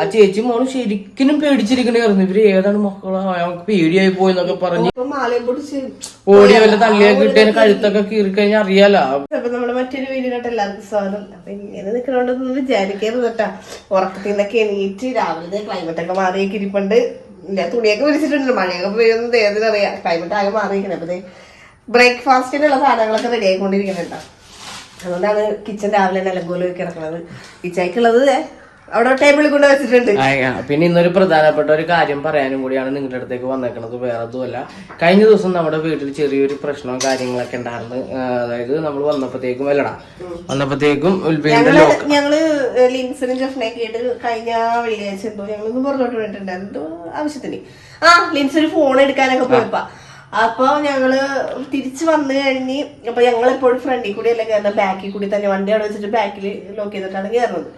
ആ ചേച്ചി മോൾ ശരിക്കും പേടിച്ചിരിക്കണായിരുന്നു. ഇവർ ഏതാണ് മക്കളെ? ഞങ്ങൾക്ക് പേടിയായി പോയി എന്നൊക്കെ പറഞ്ഞ് ഓടി വല്ല തള്ളിയൊക്കെ കിട്ടിയ കഴുത്തൊക്കെ കീറി കഴിഞ്ഞാൽ അറിയാലോ. അപ്പൊ നമ്മുടെ മറ്റൊരു വീടിനോട്ട് എല്ലാവർക്കും സ്വാഗതം. അപ്പൊ ഇങ്ങനെ നിക്കണോണ്ടൊന്നും വിചാരിക്കരുത് കേട്ടാ. ഉറക്കത്തിൽ നിന്നൊക്കെ എണീറ്റ് രാവിലെ ക്ലൈമറ്റ് ഒക്കെ മാറിയൊക്കെ ഇരിപ്പുണ്ട്. തുണിയൊക്കെ വിരിച്ചിട്ടുണ്ട്. മഴയൊക്കെ പെയ്യുന്നത് ഏതിനറിയാം ക്ലൈമറ്റ് ആകെ മാറിയിരിക്കണം. അപ്പൊ ബ്രേക്ക്ഫാസ്റ്റിനുള്ള സാധനങ്ങളൊക്കെ റെഡി ആയിക്കൊണ്ടിരിക്കുന്നുണ്ടോ അതുകൊണ്ടാണ് കിച്ചൺ രാവിലെ നിലങ്കോലൊക്കെ കിടക്കുന്നത് കിച്ചയ്ക്കുള്ളത് ദേ അവിടെ ടേബിളിൽ കൊണ്ട് വെച്ചിട്ടുണ്ട്. പിന്നെ ഇന്നൊരു പ്രധാനപ്പെട്ട ഒരു കാര്യം പറയാനും കൂടിയാണ് നിങ്ങളുടെ അടുത്തേക്ക് വന്നേക്കണത്. വേറെ ഒന്നുമല്ല കഴിഞ്ഞ ദിവസം നമ്മുടെ വീട്ടിൽ ചെറിയൊരു പ്രശ്നവും കാര്യങ്ങളൊക്കെ ഉണ്ടായിരുന്നു. അതായത് നമ്മൾ വന്നപ്പോഴത്തേക്കും അല്ലടാ വന്നപ്പോഴത്തേക്കും ഞങ്ങൾ ഞങ്ങൾ ലിൻസിനും ജഫ്നൊക്കെ ആയിട്ട് കഴിഞ്ഞ വെള്ളിയാഴ്ച എന്തോ ഞങ്ങളൊന്ന് പുറത്തോട്ട് വേണ്ടിട്ടുണ്ട് എന്തോ ആവശ്യത്തിന്. ആ ലിൻസിന് ഫോൺ എടുക്കാനൊക്കെ പോയപ്പോ. അപ്പൊ ഞങ്ങൾ തിരിച്ചു വന്നു കഴിഞ്ഞ് അപ്പൊ ഞങ്ങൾ എപ്പോഴും ഫ്രണ്ടിൽ കൂടി അല്ല കയറുന്നത്? ബാക്കിൽ കൂടി തന്നെ. വണ്ടി അവിടെ വെച്ചിട്ട് ബാക്കിൽ ലോക്ക് ചെയ്തിട്ടാണ് കയറുന്നത്.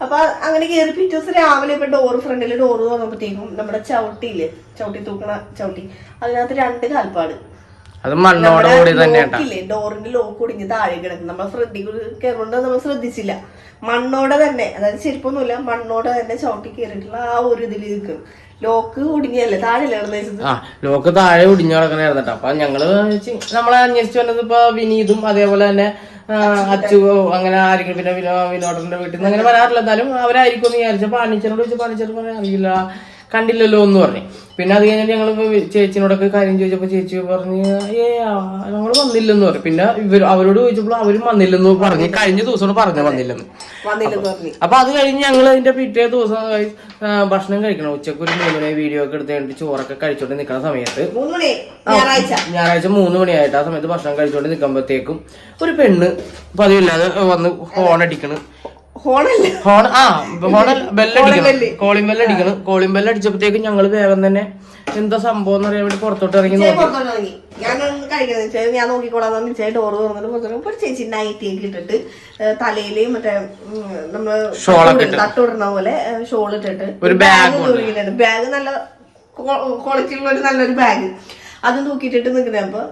അപ്പൊ അങ്ങനെ കയറി പിറ്റേ ദിവസം രാവിലെ ഇപ്പൊ ഡോറ് ഫ്രണ്ടിൽ ഡോറ് തുറന്നപ്പോഴത്തേക്കും നമ്മുടെ ചവിട്ടിയിൽ ചവിട്ടി തൂക്കണ ചവിട്ടി. അതിനകത്ത് രണ്ട് കാൽപ്പാട്. അത് മണ്ണോട് കൂടി ഡോറിന്റെ ലോക്ക് ഒടിഞ്ഞ് താഴെ കിടക്കും നമ്മൾ ഫ്രണ്ടിൽ കയറുകൊണ്ട് നമ്മൾ ശ്രദ്ധിച്ചില്ല. മണ്ണോടെ തന്നെ അതായത് ചെരുപ്പൊന്നുമില്ല മണ്ണോടെ തന്നെ ചവിട്ടി കയറിയിട്ടുള്ള ആ ഒരു ഇതിൽ നിൽക്കും ലോക്ക് ഒടിഞ്ഞല്ലേ? താഴെ ലോക്ക് താഴെ ഒടിഞ്ഞു കിടക്കണായിരുന്നു അപ്പൊ ഞങ്ങൾ നമ്മളെ അന്വേഷിച്ചു വന്നത് ഇപ്പൊ വിനീതും അതേപോലെ തന്നെ ആ, അച്ചു അങ്ങനെ ആരെങ്കിലും പിന്നെ വിനോ വിനോദന്റെ വീട്ടിൽ നിന്ന് അങ്ങനെ വരാറില്ല. എന്നാലും അവരായിരിക്കും എന്ന് വിചാരിച്ചു. അപ്പൊ അണിച്ചനോട് ചോദിച്ചപ്പോ അണിച്ചത് പറയാൻ അറിയില്ല. കണ്ടില്ലല്ലോ എന്ന് പറഞ്ഞു. പിന്നെ അത് കഴിഞ്ഞിട്ട് ഞങ്ങൾ ചേച്ചിനോടൊക്കെ കാര്യം ചോദിച്ചപ്പോ ചേച്ചി പറഞ്ഞ് ഏ ഞങ്ങൾ വന്നില്ലെന്ന് പറഞ്ഞു. പിന്നെ ഇവർ അവരോട് ചോദിച്ചപ്പോൾ അവരും വന്നില്ലെന്ന് പറഞ്ഞു. കഴിഞ്ഞ ദിവസം പറഞ്ഞു വന്നില്ലെന്ന്. അപ്പൊ അത് കഴിഞ്ഞ് ഞങ്ങൾ അതിന്റെ പിറ്റേ ദിവസം ഭക്ഷണം കഴിക്കണം. ഉച്ചയ്ക്ക് ഒരു മൂന്ന് മണി വീഡിയോ ഒക്കെ എടുത്ത് കഴിഞ്ഞിട്ട് ചോറൊക്കെ കഴിച്ചോണ്ട് നിൽക്കുന്ന സമയത്ത് ഞായറാഴ്ച. മൂന്ന് മണിയായിട്ട് ആ സമയത്ത് ഭക്ഷണം കഴിച്ചോണ്ട് നിൽക്കുമ്പോഴത്തേക്കും ഒരു പെണ്ണ് പതിവില്ലാതെ വന്ന് ഫോൺ അടിക്കണ്. ഹോൺ ആ ഹോൺ ബെല്ലടിക്കണം കോളിംഗ് ബെല്ലടിക്കണം കോളിംഗ് ബെല്ലടിച്ചപ്പോഴത്തേക്കും ഞങ്ങൾ വേഗം തന്നെ എന്താ സംഭവം എന്ന് അറിയാൻ വേണ്ടി പുറത്തോട്ട് ഇറങ്ങി നോക്കി. ഇറങ്ങി. കഴിക്കുന്നത് വെച്ചാൽ ഞാൻ നോക്കിക്കോളാം. വെച്ചാൽ ഡോറ് തുറന്നിട്ട് ഇപ്പൊ ഒരു ചേച്ചി നൈറ്റി ഒക്കെ ഇട്ടിട്ട് തലയിൽ മറ്റേ നമ്മൾ തട്ടുവിടുന്ന പോലെ ഷോൾ ഇട്ടിട്ട് ഒരു ബാഗ് ബാഗ് നല്ല ക്വാളിറ്റിയുള്ള ഒരു നല്ലൊരു ബാഗ് അതും തൂക്കിയിട്ടിട്ട് നിൽക്കുന്നത് അപ്പൊ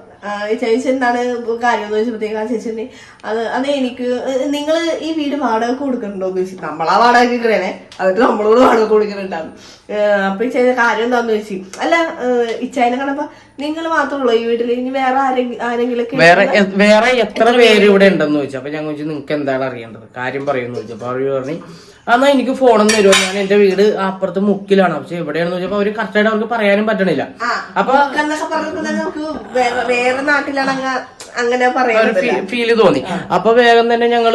ചേച്ചി എന്താണ് കാര്യം എന്ന് വെച്ചപ്പോഴത്തേക്ക് ആ ചേച്ചി അത് അത് എനിക്ക് നിങ്ങൾ ഈ വീട് വാടക കൊടുക്കണ്ടോ എന്ന് ചോദിച്ചു. നമ്മളാ വാടക കിട്ടണേ അതിട്ട് നമ്മളോട് വാടക കൊടുക്കുന്നുണ്ടാവും അപ്പൊ ഈ ചേച്ചി കാര്യം എന്താന്ന് ചോദിച്ചു. അല്ല ഇച്ചായനെ കണ്ടപ്പോ നിങ്ങൾ മാത്രമുള്ളൂ ഈ വീട്ടിൽ ഇനി വേറെ ആരെങ്കിലും ആരെങ്കിലും വേറെ വേറെ എത്ര പേര്? ഇവിടെ ഉണ്ടെന്ന് ചോദിച്ചു. അപ്പൊ ഞാൻ ചോദിച്ചു നിങ്ങൾക്ക് എന്താണ് അറിയേണ്ടത്? കാര്യം പറയുമെന്ന് ചോദിച്ചപ്പോ അവർ പറഞ്ഞു എന്നാ എനിക്ക് ഫോണൊന്നും തരുമോ? ഞാൻ എന്റെ വീട് അപ്പുറത്ത് മുക്കിലാണ്. പക്ഷെ എവിടെയാണെന്ന് ചോദിച്ചപ്പോ അവർ കറക്റ്റായിട്ട് അവർക്ക് പറയാനും പറ്റണില്ല. അപ്പൊ വേറെ നാട്ടിലാണ് അങ്ങനെ പറയുന്നത് ഫീൽ തോന്നി. അപ്പൊ വേഗം തന്നെ ഞങ്ങൾ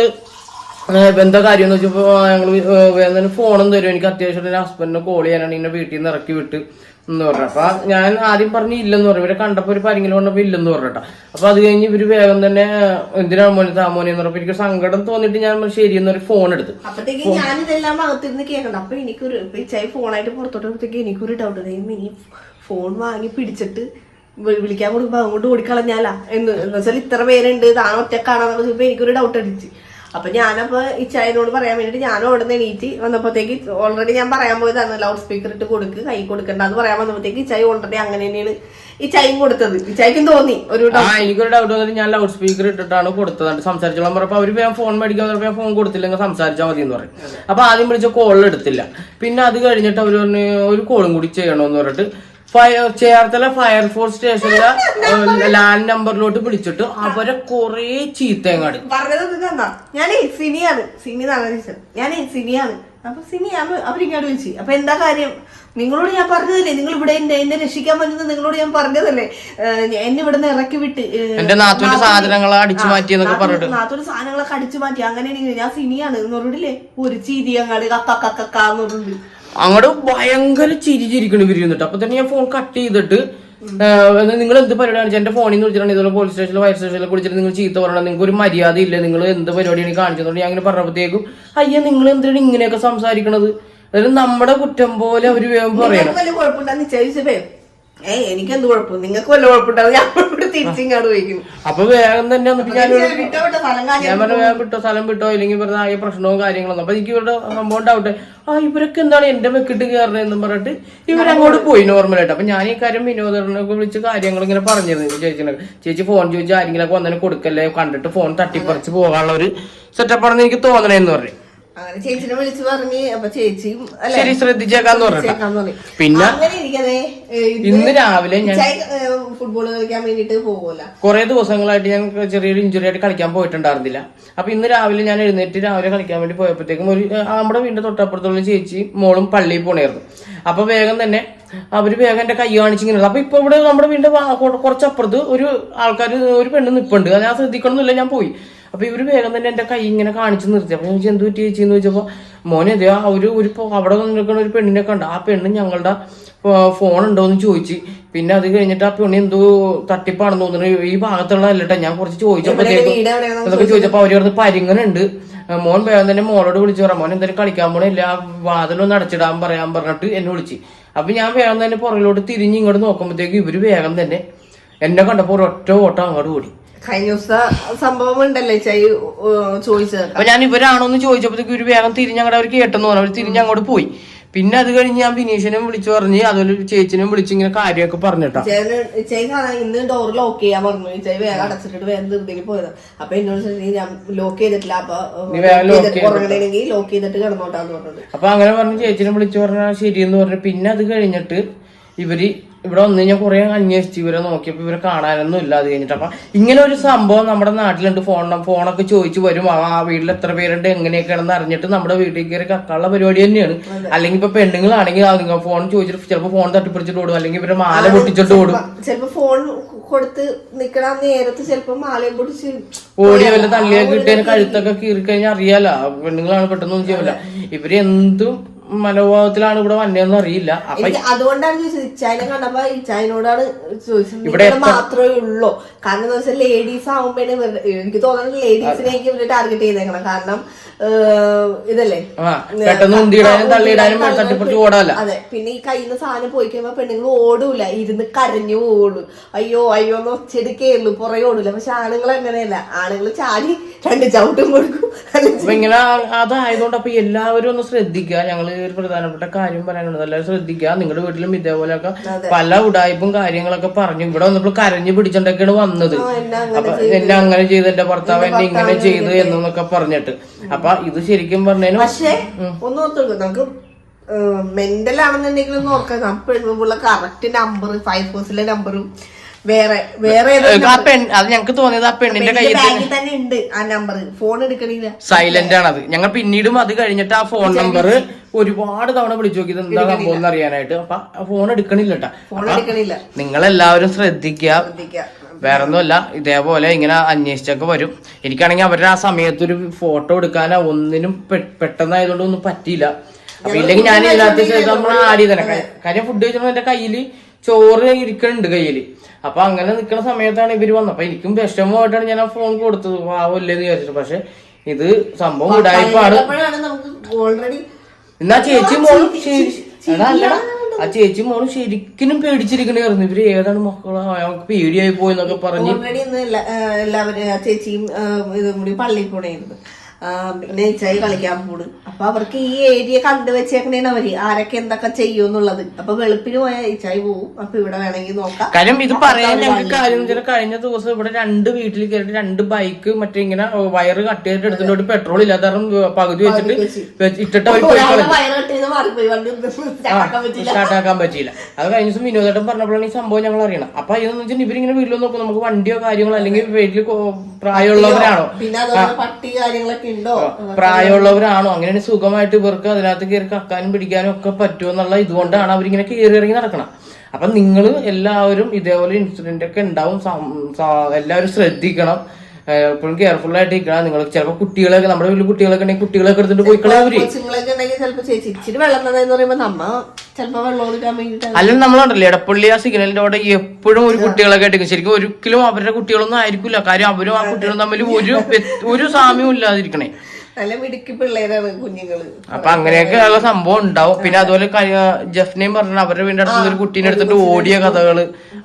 എന്താ കാര്യം എന്ന് വെച്ചപ്പോ ഞങ്ങൾ ഏ, വേഗം തന്നെ ഫോണും തരും എനിക്ക് അത്യാവശ്യം എന്റെ ഹസ്ബൻഡിനെ കോൾ ചെയ്യാനാണ് എന്നെ വീട്ടിൽ നിന്ന് ഇറക്കി വിട്ട് എന്ന് പറഞ്ഞു അപ്പൊ ഞാൻ ആദ്യം പറഞ്ഞു ഇല്ലെന്ന് പറഞ്ഞു. ഇവരെ കണ്ടപ്പോ ഒരു പരിങ്ങൽ കൊണ്ടപ്പോ ഇല്ലെന്ന് പറഞ്ഞിട്ടാ അപ്പൊ അത് കഴിഞ്ഞ് ഇവർ വേഗം തന്നെ എന്തിനാ മോനെ താമോനെ എന്ന് പറഞ്ഞപ്പോ എനിക്ക് സങ്കടം തോന്നിട്ട് ഞാൻ ശരി എന്നൊരു ഫോൺ എടുത്ത്. അപ്പത്തേക്ക് ഞാൻ ഇതെല്ലാം അകത്തിരുന്ന് കേൾക്കണം അപ്പൊ എനിക്കൊരു ഫോണായിട്ട് പുറത്തോട്ട് എനിക്കൊരു ഡൗട്ട് ഇനി ഫോൺ വാങ്ങി പിടിച്ചിട്ട് വിളിക്കാൻ കൊടുക്കുമ്പോ അങ്ങോട്ട് ഓടിക്കളഞ്ഞാലാ. എന്ന് എന്ന് വെച്ചാൽ ഇത്ര പേരുണ്ട് താൻ ഒറ്റക്കാണെന്നൊക്കെ ചോദിച്ചപ്പോ എനിക്കൊരു ഡൗട്ട് അടിച്ച്. അപ്പൊ ഞാനപ്പോ ഈ ചായനോട് പറയാൻ വേണ്ടിട്ട് ഞാൻ അവിടെ നിന്ന് എണീറ്റ് വന്നപ്പോഴത്തേക്ക് ഓൾറെഡി ഞാൻ പറയാൻ പോയതാണ് ലൗഡ് സ്പീക്കർ ഇട്ട് കൊടുക്ക് കൈ കൊടുക്കണ്ട അത് പറയാൻ വന്നപ്പോഴത്തേക്ക് ഈ ചായ ഓൾറെഡി അങ്ങനെ തന്നെയാണ് ഈ ചായയും കൊടുത്തത്. ഈ ചായക്കും തോന്നി ഒരു എനിക്കൊരു ഡൗട്ട് വന്നിട്ട് ഞാൻ ലൗഡ് സ്പീക്കർ ഇട്ടിട്ടാണ് കൊടുത്തത് സംസാരിച്ചോളാം പറഞ്ഞപ്പോ അവർ ഞാൻ ഫോൺ മേടിക്കാൻ ഞാൻ ഫോൺ കൊടുത്തില്ലെങ്കിൽ സംസാരിച്ചാൽ മതി എന്ന് പറയും. അപ്പൊ ആദ്യം വിളിച്ച കോളിൽ എടുത്തില്ല. പിന്നെ അത് കഴിഞ്ഞിട്ട് അവർ പറഞ്ഞു ഒരു കോളും കൂടി ചെയ്യണമെന്ന് പറഞ്ഞിട്ട് ഫയർ ചേർത്തല ഫയർഫോഴ്സ് സ്റ്റേഷനിലെ ലാൻഡ് നമ്പറിലോട്ട് വിളിച്ചിട്ട് അവരെ കൊറേ ചീത്തയങ്ങാട് പറഞ്ഞത് ഞാനേ സിനിയാണ്. സിനി ടീച്ചർ ഞാനേ സിനിയാണ്. അപ്പൊ സിനി അവരിങ്ങോട്ട് വെച്ച് അപ്പൊ എന്താ കാര്യം? നിങ്ങളോട് ഞാൻ പറഞ്ഞതല്ലേ? നിങ്ങൾ ഇവിടെ എന്നെ എന്നെ രക്ഷിക്കാൻ പറ്റുന്നത് നിങ്ങളോട് ഞാൻ പറഞ്ഞതല്ലേ? എന്നെ ഇവിടെ നിന്ന് ഇറക്കി വിട്ട് എന്റെ നാത്തുവിന്റെ സാധനങ്ങൾ അടിച്ചു മാറ്റി എന്നൊക്കെ പറഞ്ഞിട്ട്. നാത്തൊരു സാധനങ്ങളൊക്കെ അടിച്ചു മാറ്റി. അങ്ങനെയാണെങ്കിൽ ഞാൻ സിനിയാണ് എന്ന് പറഞ്ഞിട്ടില്ലേ? ഒരു ചീതി അങ്ങാട് കക്ക കക്കാന്ന് പറഞ്ഞിട്ട്. അങ്ങോട്ട് ഭയങ്കര ചിരി ചിരിക്കണു ഇവർ അപ്പൊ തന്നെ ഞാൻ ഫോൺ കട്ട് ചെയ്തിട്ട് നിങ്ങൾ എന്ത് പരിപാടിയാണ് എന്റെ ഫോണിൽ നിന്ന് വിളിച്ചിട്ടുണ്ട് ഇതുപോലെ പോലീസ് സ്റ്റേഷനിൽ ഫയർ സ്റ്റേഷനിൽ വിളിച്ചിട്ട് നിങ്ങൾ ചീത്ത പറയണം നിങ്ങൾക്ക് ഒരു മര്യാദ ഇല്ല. നിങ്ങൾ എന്ത് പരിപാടിയാണ് കാണിച്ചതുകൊണ്ട് ഞാൻ അങ്ങനെ പറഞ്ഞപ്പോഴത്തേക്കും അയ്യ നിങ്ങൾ എന്തിനാണ് ഇങ്ങനെയൊക്കെ സംസാരിക്കണത്? അതായത് നമ്മുടെ കുറ്റം പോലെ അവർ വേഗം പറയണം. എനിക്ക് എന്ത് കുഴപ്പം നിങ്ങൾക്ക് വല്ല കുഴപ്പമുണ്ടാവും അപ്പൊ വേഗം തന്നെ വന്നിട്ട് ഞാൻ പറഞ്ഞു വേഗം വിട്ടോ സ്ഥലം വിട്ടോ ഇല്ലെങ്കിൽ പറഞ്ഞ ആകെ പ്രശ്നവും കാര്യങ്ങളൊന്നും അപ്പൊ എനിക്ക് ഇവരുടെ സംഭവം ഡൗട്ട് ആ ഇവരൊക്കെ എന്താണ് എന്റെ വെക്കിട്ട് കയറണെന്നും പറഞ്ഞിട്ട് ഇവരങ്ങോട്ട് പോയി നോർമലായിട്ട് അപ്പൊ ഞാൻ ഈ കാര്യം വിനോദനൊക്കെ വിളിച്ച് കാര്യങ്ങൾ ഇങ്ങനെ പറഞ്ഞിരുന്നു ചേച്ചിനൊക്കെ. ചേച്ചി ഫോൺ ചോദിച്ചാൽ ആരെങ്കിലും ഒക്കെ വന്നതിന് കൊടുക്കല്ലേ? കണ്ടിട്ട് ഫോൺ തട്ടിപ്പറിച്ച് പോകാനുള്ള ഒരു സെറ്റപ്പാണെന്ന് എനിക്ക് തോന്നണേന്ന് പറഞ്ഞു. അങ്ങനെ ചേച്ചിനെ വിളിച്ചു പറഞ്ഞ് അപ്പൊ ചേച്ചിയും അല്ലെ? ശരി ശ്രദ്ധിച്ചേക്കാന്ന് പറഞ്ഞു. പിന്നെ? അങ്ങനെ ഇരിക്കണേ. ഇന്ന് രാവിലെ ഞാൻ ഫുട്ബോൾ കളിക്കാൻ വേണ്ടിട്ട് പോകൂല കുറെ ദിവസങ്ങളായിട്ട് ഞാൻ ചെറിയൊരു ഇഞ്ചുറി ആയിട്ട് കളിക്കാൻ പോയിട്ടുണ്ടായിരുന്നില്ല. അപ്പൊ ഇന്ന് രാവിലെ ഞാൻ എഴുന്നേറ്റ് രാവിലെ കളിക്കാൻ വേണ്ടി പോയപ്പോഴത്തേക്കും ഒരു നമ്മുടെ വീടിന്റെ തൊട്ടപ്പുറത്തുള്ള ചേച്ചി മോളും പള്ളിയിൽ പോണായിരുന്നു. അപ്പൊ വേഗം തന്നെ അവർ വേഗം എന്റെ കൈ കാണിച്ചിങ്ങനെ അപ്പൊ ഇപ്പൊ ഇവിടെ നമ്മുടെ വീടിന്റെ കുറച്ചപ്പുറത്ത് ഒരു ആൾക്കാർ ഒരു പെണ്ണ് നിപ്പുണ്ട്. അത് ഞാൻ ശ്രദ്ധിക്കണമെന്നില്ല ഞാൻ പോയി. അപ്പൊ ഇവർ വേഗം തന്നെ എന്റെ കൈ ഇങ്ങനെ കാണിച്ചു നിർത്തി. അപ്പൊ ഞാൻ ചോദിച്ചു, എന്ത് പറ്റി ചേച്ചി? എന്ന് ചോദിച്ചപ്പോ മോനെ അതെ ആ ഒരു ഒരു അവിടെ നിൽക്കുന്ന ഒരു പെണ്ണിനെ കണ്ട ആ പെണ്ണ് ഞങ്ങളുടെ ഫോൺ ഉണ്ടോന്ന് ചോദിച്ചു. പിന്നെ അത് കഴിഞ്ഞിട്ട് ആ പെണ്ണി എന്തോ തട്ടിപ്പാണെന്ന് തോന്നുന്നു. ഈ ഭാഗത്തുള്ള അല്ലട്ടെ ഞാൻ കുറച്ച് ചോദിച്ചപ്പോൾ അതൊക്കെ ചോദിച്ചപ്പോ അവർ പറഞ്ഞ് പരിങ്ങനുണ്ട്. മോൻ വേഗം തന്നെ മോളോട് വിളിച്ചു പറയാം മോൻ എന്തായാലും കളിക്കാൻ പോണില്ല ആ വാതിലൊന്ന് അടച്ചിടാൻ പറയാൻ പറഞ്ഞിട്ട് എന്നെ വിളിച്ചു. അപ്പൊ ഞാൻ വേഗം തന്നെ പുറകിലോട്ട് തിരിഞ്ഞ് ഇങ്ങോട്ട് നോക്കുമ്പോഴത്തേക്ക് ഇവർ വേഗം തന്നെ എന്നെ കണ്ടപ്പോ ഒരൊറ്റ ഓട്ടം അങ്ങോട്ട് ഓടി. കഴിഞ്ഞ ദിവസം സംഭവം ഉണ്ടല്ലേ ചൈ ചോദിച്ചത് അപ്പൊ ഞാൻ ഇവരാണോന്ന് ചോദിച്ചപ്പോഴത്തേക്ക് ഒരു വേഗം തിരിഞ്ഞ് അങ്ങോട്ട് അവർ കേട്ടെന്ന് പറഞ്ഞു. അവർ തിരിഞ്ഞ് അങ്ങോട്ട് പോയി. പിന്നെ അത് കഴിഞ്ഞ് ഞാൻ ബിനീഷിനും വിളിച്ചു പറഞ്ഞ് അതുപോലെ ചേച്ചിനും വിളിച്ച് ഇങ്ങനെ കാര്യമൊക്കെ പറഞ്ഞിട്ടാ. ഇന്ന് ഡോർ ലോക്ക് ചെയ്യാൻ പറഞ്ഞു. ചേച്ചി വേഗം അടച്ചിട്ട് വേഗം ധൃതിയിൽ പോയത്. അപ്പൊ എന്നോട് ഞാൻ ലോക്ക് ചെയ്തിട്ടില്ല. അപ്പൊ ഉറങ്ങണമെങ്കിൽ ലോക്ക് ചെയ്തിട്ട് കിടന്നോട്ടാന്ന് പറഞ്ഞത്. അപ്പൊ അങ്ങനെ പറഞ്ഞു ചേച്ചിനെ വിളിച്ചു പറഞ്ഞാൽ ശരിയെന്ന് പറഞ്ഞു. പിന്നെ അത് കഴിഞ്ഞിട്ട് ഇവർ ഇവിടെ വന്നു ഞാൻ കുറെ അന്വേഷിച്ചു ഇവരെ നോക്കിയപ്പോ ഇവരെ കാണാനൊന്നും ഇല്ല അത് കഴിഞ്ഞിട്ട്. അപ്പൊ ഇങ്ങനെ ഒരു സംഭവം നമ്മുടെ നാട്ടിലുണ്ട്. ഫോൺ ഫോണൊക്കെ ചോദിച്ചു വരും ആ വീട്ടിൽ എത്ര പേരുണ്ട്? എങ്ങനെയൊക്കെയാണെന്ന് അറിഞ്ഞിട്ട് നമ്മുടെ വീട്ടിൽ കയറി കക്കാനുള്ള പരിപാടി തന്നെയാണ്. അല്ലെങ്കിൽ ഇപ്പൊ പെണ്ണുങ്ങളാണെങ്കിൽ അതിങ്ങനെ ഫോൺ ചോദിച്ചിട്ട് ചിലപ്പോൾ ഫോൺ തട്ടിപ്പിടിച്ചിട്ട് ഓടും അല്ലെങ്കിൽ ഇവരെ മാല പൊട്ടിച്ചിട്ട് ഓടും. ചിലപ്പോ ഫോൺ കൊടുത്ത് നിക്കണ നേരത്ത് ചിലപ്പോ മാലയും പൊടിച്ച് ഓടി വല്ല തള്ളിയൊക്കെ കിട്ടിയ കഴുത്തൊക്കെ കീറി കഴിഞ്ഞാൽ അറിയാലോ പെണ്ണുങ്ങളാണ് പെട്ടെന്നൊന്നും ചെയ്യില്ല ഇവർ എന്തും മനോഭാവത്തിലാണ് ഇവിടെ വന്നതെന്ന് അറിയില്ല. അപ്പൊ അതുകൊണ്ടാണ് ചോദിച്ചത്. ഇച്ചായനെ കണ്ടപ്പോ ഇച്ചായനോടാണ് ചോദിച്ചത്. ഇവിടെ മാത്രമേ ഉള്ളൂ. കാരണം എന്താ വെച്ചാൽ ലേഡീസ് ആവുമ്പോഴേ എനിക്ക് തോന്നുന്നത് ലേഡീസിനെ ഇവർ ടാർഗറ്റ് ചെയ്തേക്കണം കാരണം ഇതല്ലേ? ആ പെട്ടെന്ന് ഉന്തിയിടാനും തള്ളിയിടാനും തട്ടിപ്പിടിച്ച് ഓടാല്ല അതെ പിന്നെ ഈ കയ്യിൽ നിന്ന് സാധനം പോയി കഴിയുമ്പോ പെണ്ണുങ്ങൾ ഓടൂല ഇരുന്ന് കരഞ്ഞു ഓടും. അയ്യോ അയ്യോ എന്ന് ഒച്ചെടുക്കേയുള്ളൂ പുറകെ ഓടൂല. പക്ഷെ ആണുങ്ങൾ അങ്ങനെയല്ല. ആണുങ്ങൾ ചാടി രണ്ട് ചവിട്ടും കൊടുക്കും. അപ്പൊ ഇങ്ങനെ അതായതുകൊണ്ട് അപ്പൊ എല്ലാവരും ഒന്ന് ശ്രദ്ധിക്കുക. ഞങ്ങൾ ഒരു പ്രധാനപ്പെട്ട കാര്യം പറയാനുള്ളത് എല്ലാവരും ശ്രദ്ധിക്കുക. നിങ്ങളുടെ വീട്ടിലും ഇതേപോലെയൊക്കെ പല ഉടായ്പും കാര്യങ്ങളൊക്കെ പറഞ്ഞു. ഇവിടെ വന്നപ്പോൾ കരഞ്ഞു പിടിച്ചിട്ടൊക്കെയാണ് വന്നത്. അപ്പൊ എന്നെ അങ്ങനെ ചെയ്ത് എന്റെ ഭർത്താവ് എന്നെ ഇങ്ങനെ ചെയ്ത്. എന്നൊക്കെ പറഞ്ഞിട്ട്. അപ്പൊ ഇത് ശരിക്കും പറഞ്ഞാലും പക്ഷേ ഒന്ന് ഓർത്തോളൂ നമുക്ക് മെന്റൽ ആണെന്നുണ്ടെങ്കിലും നോക്കാം നമ്മൾ കറക്റ്റ് നമ്പർ ഫൈവ് ഫോഴ്സിലെ നമ്പറും വേറെ വേറെ ആ പെൺ അത് ഞങ്ങൾക്ക് തോന്നിയത് ആ പെണ്ണിന്റെ കയ്യിൽ തന്നെ. ഉണ്ട് ആ നമ്പർ ഫോൺ എടുക്കണില്ല. സൈലന്റ് ആണ് അത് ഞങ്ങൾ പിന്നീടും അത് കഴിഞ്ഞിട്ട് ആ ഫോൺ നമ്പർ ഒരുപാട് തവണ വിളിച്ചു നോക്കിയത് എന്താ സംഭവം അറിയാനായിട്ട്. അപ്പൊ ഫോൺ എടുക്കണില്ല കേട്ടാ ഫോൺ എടുക്കണില്ല. നിങ്ങൾ എല്ലാവരും ശ്രദ്ധിക്കുക ശ്രദ്ധിക്കുക വേറൊന്നുമല്ല ഇതേപോലെ ഇങ്ങനെ അന്വേഷിച്ചൊക്കെ വരും. എനിക്കാണെങ്കിൽ അവരുടെ ആ സമയത്ത് ഒരു ഫോട്ടോ എടുക്കാനോ ഒന്നിനും പെട്ടെന്നായതുകൊണ്ട് ഒന്നും പറ്റിയില്ല. അപ്പൊ ഇല്ലെങ്കിൽ ഞാൻ ഇതിനകത്ത് നമ്മൾ ആടി തന്നെ ക- കാര്യം ഫുഡ് കഴിച്ചപ്പോ എന്റെ കയ്യിൽ ചോറ് ഇരിക്കുന്നുണ്ട് കയ്യിൽ അപ്പൊ അങ്ങനെ നിൽക്കുന്ന സമയത്താണ് ഇവർ വന്നത്. അപ്പൊ എനിക്കും വിഷമമായിട്ടാണ് ഞാൻ ആ ഫോൺ കൊടുത്തത്. പാവല്ലേന്ന് വിചാരിച്ചിട്ട്. പക്ഷെ ഇത് സംഭവം ഉടായ്പാണ് എന്നാ ചേച്ചി മോളും ശരി ആ ചേച്ചി മോൾ ശരിക്കും പേടിച്ചിരിക്കണായിരുന്നു ഇവർ ഏതാണ് മക്കളെ? അവർക്ക് പേടിയായി പോയെന്നൊക്കെ പറഞ്ഞു. എല്ലാവരും ആ ചേച്ചിയും ആ, ഇതും കൂടി പള്ളിയിൽ പോണായിരുന്നു പിന്നെ ചായ കളിക്കാൻ പോണ്. അപ്പൊ അവർക്ക് ഈ ഏരിയ കണ്ടു വെച്ചേക്കണേണ് അവർ. ആരൊക്കെ എന്തൊക്കെ ചെയ്യും എന്നുള്ളത് അപ്പൊ വെളുപ്പിന് പോയാൽ ചായ പോവും. അപ്പൊ ഇവിടെ വേണമെങ്കിൽ നോക്കാം. കാര്യം ഇത് പറയാൻ ഞങ്ങൾക്ക് കാര്യം വെച്ചാൽ കഴിഞ്ഞ ദിവസം ഇവിടെ രണ്ട് വീട്ടിൽ കയറിയിട്ട് രണ്ട് ബൈക്ക് മറ്റേ ഇങ്ങനെ വയറ് കട്ട് ചെയ്തിട്ട് എടുത്തിട്ട് പെട്രോൾ ഇല്ലാത്ത പകുതി വെച്ചിട്ട് വെച്ച്. ഇട്ടിട്ട് അവർ പോയി സ്റ്റാർട്ടാക്കാൻ പറ്റിയില്ല. അത് കഴിഞ്ഞ ദിവസം വിനോദേട്ടൻ പറഞ്ഞപ്പോഴാണ് ഈ സംഭവം ഞങ്ങൾ അറിയണം അപ്പൊ ഇതെന്ന് വെച്ചാൽ ഇവരിങ്ങനെ വീട്ടിൽ നോക്കും നമുക്ക് വണ്ടിയോ കാര്യങ്ങളോ അല്ലെങ്കിൽ വീട്ടിൽ പ്രായമുള്ളവരാണോ? പിന്നെ പട്ടി കാര്യങ്ങളൊക്കെ പ്രായമുള്ളവരാണോ? അങ്ങനെ സുഖമായിട്ട് ഇവർക്ക് അതിനകത്ത് കയറി കക്കാനും പിടിക്കാനും ഒക്കെ പറ്റുമെന്നുള്ള ഇതുകൊണ്ടാണ് അവരിങ്ങനെ കയറി ഇറങ്ങി നടക്കണം. അപ്പൊ നിങ്ങൾ എല്ലാവരും ഇതേപോലെ ഇൻസിഡന്റ് ഒക്കെ ഉണ്ടാവും എല്ലാവരും ശ്രദ്ധിക്കണം. എപ്പോഴും കെയർഫുൾ ആയിട്ട് ഇരിക്കണം. നിങ്ങൾ ചിലപ്പോൾ കുട്ടികളൊക്കെ നമ്മുടെ വീട്ടിൽ കുട്ടികളൊക്കെ ഉണ്ടെങ്കിൽ കുട്ടികളൊക്കെ എടുത്തിട്ട് പോയി കളയവര് അല്ല അല്ലെങ്കിൽ നമ്മളുണ്ടല്ലോ ഇടപ്പള്ളി ആ സിഗ്നലിന്റെ അവിടെ എപ്പോഴും ഒരു കുട്ടികളൊക്കെ ആയിട്ട് ശരിക്കും ഒരിക്കലും അവരുടെ കുട്ടികളൊന്നും ആയിരിക്കില്ല. കാര്യം അവരും ആ കുട്ടികളും തമ്മിൽ ഒരു ഒരു സാമ്യവും ഇല്ലാതിരിക്കണേ. നല്ല മിടുക്കി പിള്ളേരാണ് കുഞ്ഞുങ്ങൾ. അപ്പൊ അങ്ങനെയൊക്കെ ഉള്ള സംഭവം ഉണ്ടാവും. പിന്നെ അതുപോലെ ജഫ്നയും പറഞ്ഞ അവരുടെ വീടിന്റെ അടുത്ത് ഒരു കുട്ടീനെ എടുത്തിട്ട് ഓടിയ കഥകൾ.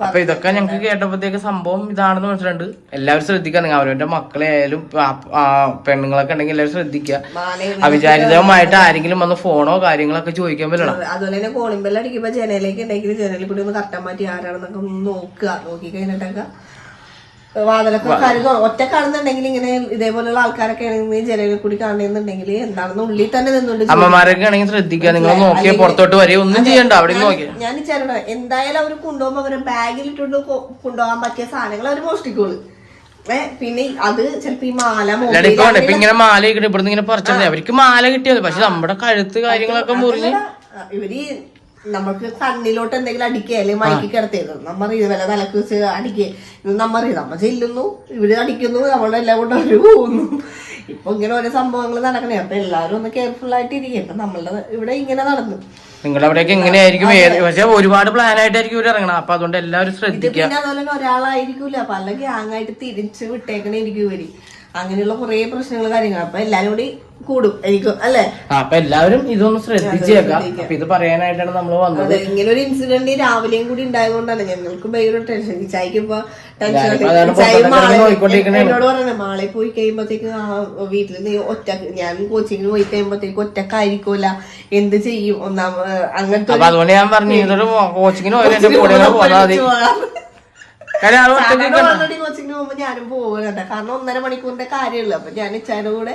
അപ്പൊ ഇതൊക്കെ ഞങ്ങൾക്ക് കേട്ടപ്പോഴത്തേക്ക് സംഭവം ഇതാണെന്ന് മനസ്സിലുണ്ട് എല്ലാവരും ശ്രദ്ധിക്കുക നിങ്ങൾ അവരവന്റെ മക്കളെ ആയാലും പെണ്ണുങ്ങളൊക്കെ ഉണ്ടെങ്കിൽ എല്ലാവരും ശ്രദ്ധിക്കുക അവിചാരിതമായിട്ട് ആരെങ്കിലും വന്ന് ഫോണോ കാര്യങ്ങളൊക്കെ ചോദിക്കാൻ പറ്റണം അതുപോലെ തന്നെ കോളിംഗ് ബെല്ല് അടിക്കുമ്പോ ജനലേക്ക് ഉണ്ടെങ്കിൽ ജനലിൽ കൂടി ഒന്ന് കട്ടാൻ മാറ്റി ആരാണെന്നൊക്കെ ഒന്ന് നോക്കുക. നോക്കി കഴിഞ്ഞിട്ടൊക്കെ വാതിലൊക്കെ കരുതോ? ഒറ്റ കാണുന്നുണ്ടെങ്കിൽ ഇങ്ങനെ ഇതേപോലെയുള്ള ആൾക്കാരൊക്കെ ആണെങ്കിൽ ജനലിൽ കൂടി കാണുന്നുണ്ടെങ്കിൽ എന്താണെന്ന് ഉള്ളിൽ തന്നെ നിന്നുണ്ട്. അമ്മമാരൊക്കെ ആണെങ്കിൽ ശ്രദ്ധിക്കുക. നിങ്ങൾ നോക്കിയാൽ പുറത്തോട്ട് വരെ ഒന്നും ചെയ്യണ്ട. അവിടെ നോക്കിയാ ഞാൻ വിചാരണ എന്തായാലും അവർ കൊണ്ടുപോകുമ്പോ അവരെ ബാഗിൽ ഇട്ടുകൊണ്ട് കൊണ്ടുപോകാൻ പറ്റിയ സാധനങ്ങൾ അവർ മോഷ്ടിക്കോളൂ. പിന്നെ അത് ചിലപ്പോ ഈ മാല ഇപ്പൊ ഇങ്ങനെ മാല ഇങ്ങനെ ഇവിടുന്ന് ഇങ്ങനെ പറിച്ചത് അവർക്ക് മാല കിട്ടിയത് പക്ഷെ നമ്മുടെ കഴുത്ത് കാര്യങ്ങളൊക്കെ മുറിഞ്ഞ് ഇവർ നമുക്ക് കണ്ണിലോട്ട് എന്തെങ്കിലും അടിക്കുക അല്ലെങ്കിൽ മയക്കി കിടത്തിയത് നമ്മൾ ഇതുവരെ തലക്ക് വെച്ച് അടിക്കുക. ഇത് നമ്മ നമ്മൾ ചെല്ലുന്നു ഇവർ അടിക്കുന്നു നമ്മളുടെ എല്ലാം കൊണ്ട് അവർ പോകുന്നു. ഇപ്പൊ ഇങ്ങനെ ഓരോ സംഭവങ്ങൾ നടക്കണേ. അപ്പൊ എല്ലാരും ഒന്ന് കെയർഫുൾ ആയിട്ട് ഇരിക്കും ഇപ്പൊ നമ്മളുടെ ഇവിടെ ഇങ്ങനെ നടന്നു. നിങ്ങളുടെ അവിടെയൊക്കെ എങ്ങനെയായിരിക്കും ഏത് പക്ഷെ ഒരുപാട് പ്ലാൻ ആയിട്ടായിരിക്കും ഇവർ ഇറങ്ങണം അപ്പൊ അതുകൊണ്ട് എല്ലാവരും ശ്രദ്ധിക്കുക. അതുപോലെ തന്നെ ഒരാളായിരിക്കൂല പല തിരിച്ചു തിരിച്ച് വിട്ടേക്കണായിരിക്കും ഇവർ. അങ്ങനെയുള്ള കുറേ പ്രശ്നങ്ങൾ കാര്യങ്ങൾ. അപ്പൊ എല്ലാരും കൂടി കൂടും. എനിക്ക് അല്ലേ? അപ്പൊ എല്ലാവരും ഇതൊന്ന് ശ്രദ്ധിച്ചേക്കാം. അപ്പൊ ഇത് പറയാനായിട്ടാണ് നമ്മൾ വന്നത്. ഇങ്ങനെ ഒരു ഇൻസിഡന്റ് രാവിലെയും കൂടി ഉണ്ടായതുകൊണ്ടാണ്. ഞങ്ങൾക്ക് ഭയങ്കര ടെൻഷൻ ചായക്കുമ്പോ. എന്നോട് പറഞ്ഞു മാളെ പോയി കഴിയുമ്പോഴത്തേക്ക് ആ വീട്ടിൽ നീ ഒറ്റ ഞാൻ കോച്ചിങ്ങിന് പോയി കഴിയുമ്പോഴത്തേക്ക് ഒറ്റക്കായിരിക്കൂല. എന്ത് ചെയ്യും? ഒന്നാം അങ്ങനത്തെ അതുകൊണ്ട് ഞാൻ പറഞ്ഞു കോച്ചിങ്ങിന് പോയാലും ഓൾറെഡി കോച്ചിങ്ങിന് ഞാനും പോവുകണ്ട കാരണം ഒന്നര മണിക്കൂറിന്റെ കാര്യമുള്ളൂ അപ്പൊ ഞാൻ ഇച്ചായുടെ കൂടെ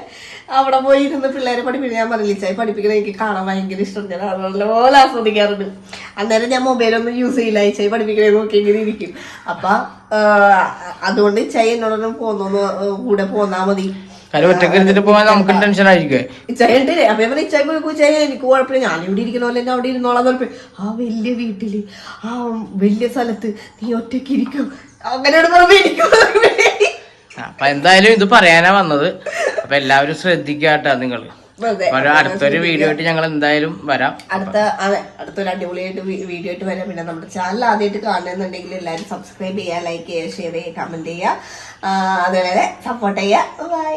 അവിടെ പോയി ഇരുന്ന് പിള്ളേരെ പഠിപ്പിക്കുന്ന ഞാൻ പറഞ്ഞില്ല ഇച്ചായി പഠിപ്പിക്കുന്നത് എനിക്ക് കാണാൻ ഭയങ്കര ഇഷ്ടം. ഞാൻ നല്ലപോലെ ആസ്വദിക്കാറുണ്ട്. അന്നേരം ഞാൻ മൊബൈലൊന്നും യൂസ് ചെയ്യില്ല. ഇച്ചായി പഠിപ്പിക്കണേ നോക്കി ഇങ്ങനെ ഇരിക്കും. അപ്പൊ അതുകൊണ്ട് ഇച്ചായി എന്നോടൊന്നും പോന്നു കൂടെ പോന്നാ മതി. കാര്യം ഒറ്റയ്ക്ക് ഇരുന്നിട്ട് പോകാൻ നമുക്ക് ടെൻഷൻ ആയിരിക്കും അപ്പൊ ഞാൻ പറഞ്ഞു, എനിക്ക് കുഴപ്പമില്ല. ഞാൻ ഇവിടെ ഇരിക്കണ പോലെ അവിടെ ഇരുന്നോളാം ആ വലിയ വീട്ടിൽ ആ വലിയ സ്ഥലത്ത് നീ ഒറ്റയ്ക്ക് ഇരിക്കും. അങ്ങനെയാണ് പേടി. അപ്പൊ എന്തായാലും ഇത് പറയാനാ വന്നത്. അപ്പൊ എല്ലാവരും ശ്രദ്ധിക്കാട്ടാ നിങ്ങൾ അടുത്തൊരു വീഡിയോ ആയിട്ട് ഞങ്ങൾ എന്തായാലും വരാം. അടുത്ത അതെ അടുത്തൊരു അടിപൊളിയായിട്ട് വീഡിയോ ആയിട്ട് വരാം. പിന്നെ നമ്മുടെ ചാനൽ ആദ്യമായിട്ട് കാണുന്നുണ്ടെങ്കിൽ എല്ലാവരും സബ്സ്ക്രൈബ് ചെയ്യുക ലൈക്ക് ചെയ്യുക ഷെയർ ചെയ്യുക കമന്റ് ചെയ്യുക. അതുപോലെ സപ്പോർട്ട് ചെയ്യുക. ബൈ